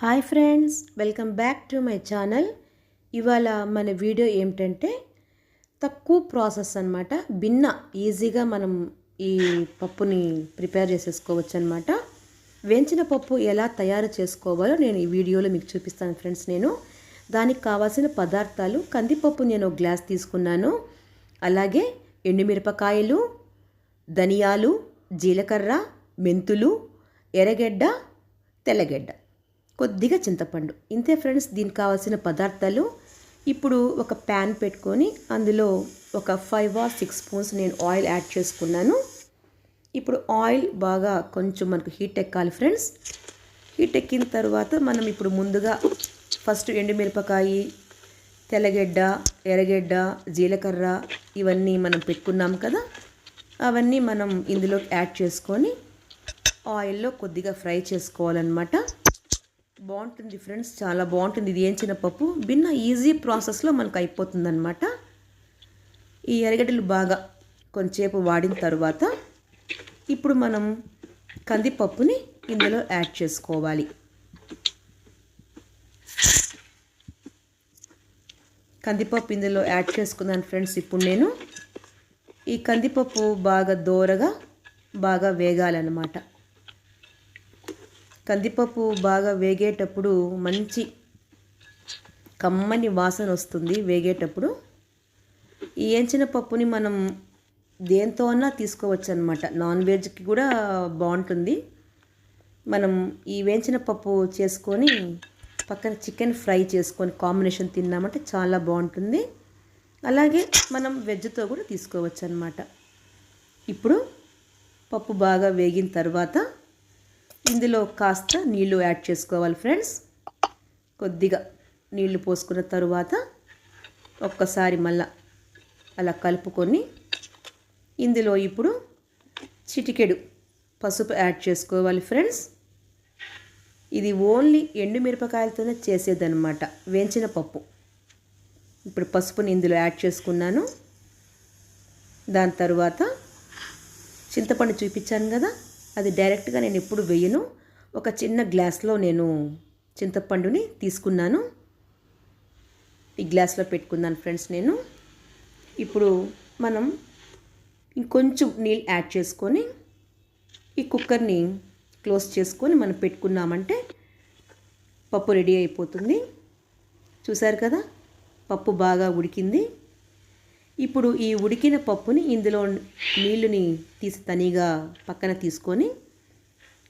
Hi friends welcome back to my channel. ఇవాళ మన video ఏమిటంటే తక్కువ ప్రాసెస్ అనమాట భిన్న ఈజీగా మనం ఈ పప్పుని ప్రిపేర్ చేసేసుకోవచ్చు అనమాట వేయించిన పప్పు ఎలా తయారు చేసుకోవాలో నేను ఈ వీడియోలో మీకు చూపిస్తాను ఫ్రెండ్స్ నేను. దానికి కావాల్సిన పదార్థాలు కందిపప్పు నేను ఒక గ్లాస్ తీసుకున్నాను. అలాగే ఎండుమిరపకాయలు ధనియాలు జీలకర్ర మెంతులు ఎర్రగడ్డ తెల్లగడ్డ. కొద్దిగా చింతపండు. ఇంతే ఫ్రెండ్స్ దీనికి కావాల్సిన పదార్థాలు. ఇప్పుడు ఒక ప్యాన్ పెట్టుకొని అందులో ఒక ఫైవ్ ఆర్ సిక్స్ స్పూన్స్ నేను ఆయిల్ యాడ్ చేసుకున్నాను. ఇప్పుడు ఆయిల్ బాగా కొంచెం మనకు హీట్ ఎక్కాలి ఫ్రెండ్స్. హీట్ ఎక్కిన తర్వాత మనం ఇప్పుడు ముందుగా ఫస్ట్ ఎండుమిరపకాయి తెల్లగడ్డ ఎర్రగడ్డ జీలకర్ర ఇవన్నీ మనం పెట్టుకున్నాం కదా. అవన్నీ మనం ఇందులో యాడ్ చేసుకొని ఆయిల్లో కొద్దిగా ఫ్రై చేసుకోవాలన్నమాట. బాగుంటుంది ఫ్రెండ్స్ చాలా బాగుంటుంది. ఇది ఏంచిన పప్పు భిన్న ఈజీ ప్రాసెస్లో మనకు అయిపోతుంది అనమాట ఈ ఎరగడ్డలు బాగా కొంచెంసేపు వాడిన తర్వాత ఇప్పుడు మనం కందిపప్పుని ఇందులో యాడ్ చేసుకోవాలి. కందిపప్పు ఇందులో యాడ్ చేసుకున్నాను ఫ్రెండ్స్. ఇప్పుడు నేను ఈ కందిపప్పు బాగా దోరగా బాగా వేగాలన్నమాట. కందిపప్పు బాగా వేగేటప్పుడు మంచి కమ్మని వాసన వస్తుంది వేగేటప్పుడు. ఈ ఎంచిన పప్పుని మనం దేంతో అన్నా తీసుకోవచ్చు అనమాట నాన్ వెజ్కి కూడా బాగుంటుంది. మనం ఈ వేయించిన పప్పు చేసుకొని పక్కన చికెన్ ఫ్రై చేసుకొని కాంబినేషన్ తిన్నామంటే చాలా బాగుంటుంది. అలాగే మనం వెజ్తో కూడా తీసుకోవచ్చు అనమాట ఇప్పుడు పప్పు బాగా వేగిన తర్వాత ఇందులో కాస్త నీళ్ళు యాడ్ చేసుకోవాలి ఫ్రెండ్స్. కొద్దిగా నీళ్ళు పోసుకున్న తరువాత ఒక్కసారి మళ్ళా అలా కలుపుకొని ఇందులో ఇప్పుడు చిటికెడు పసుపు యాడ్ చేసుకోవాలి ఫ్రెండ్స్. ఇది ఓన్లీ ఎండు మిరపకాయలతోనే చేసేదన్నమాట వేయించిన పప్పు. ఇప్పుడు పసుపుని ఇందులో యాడ్ చేసుకున్నాను. దాని తర్వాత చింతపండు చూపించాను కదా అది డైరెక్ట్గా నేను ఎప్పుడు వేయను. ఒక చిన్న గ్లాస్లో నేను చింతపండుని తీసుకున్నాను. ఈ గ్లాస్లో పెట్టుకున్నాను ఫ్రెండ్స్ నేను. ఇప్పుడు మనం ఇంకొంచెం నీళ్ళు యాడ్ చేసుకొని ఈ కుక్కర్ని క్లోజ్ చేసుకొని మనం పెట్టుకున్నామంటే పప్పు రెడీ అయిపోతుంది. చూసారు కదా? పప్పు బాగా ఉడికింది. ఇప్పుడు ఈ ఉడికిన పప్పుని ఇందులో నీళ్ళుని తీసి తనిగా పక్కన తీసుకొని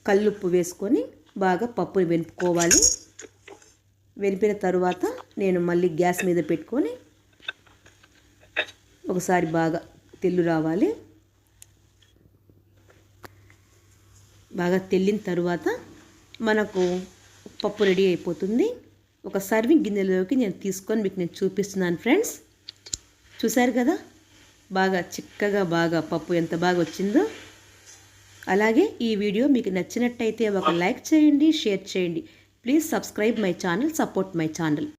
కల్లుప్పు వేసుకొని బాగా పప్పుని వెనుపుకోవాలి. వెనిపిన తరువాత నేను మళ్ళీ గ్యాస్ మీద పెట్టుకొని ఒకసారి బాగా తెల్లు రావాలి. బాగా తెల్లిన తరువాత మనకు పప్పు రెడీ అయిపోతుంది. ఒక సర్వింగ్ గిన్నెలోకి నేను తీసుకొని మీకు నేను చూపిస్తున్నాను ఫ్రెండ్స్. చూశారు కదా? బాగా చిక్కగా బాగా పప్పు ఎంత బాగా వచ్చిందో. అలాగే ఈ వీడియో మీకు నచ్చినట్టయితే ఒక లైక్ చేయండి షేర్ చేయండి. Please subscribe my channel support my channel.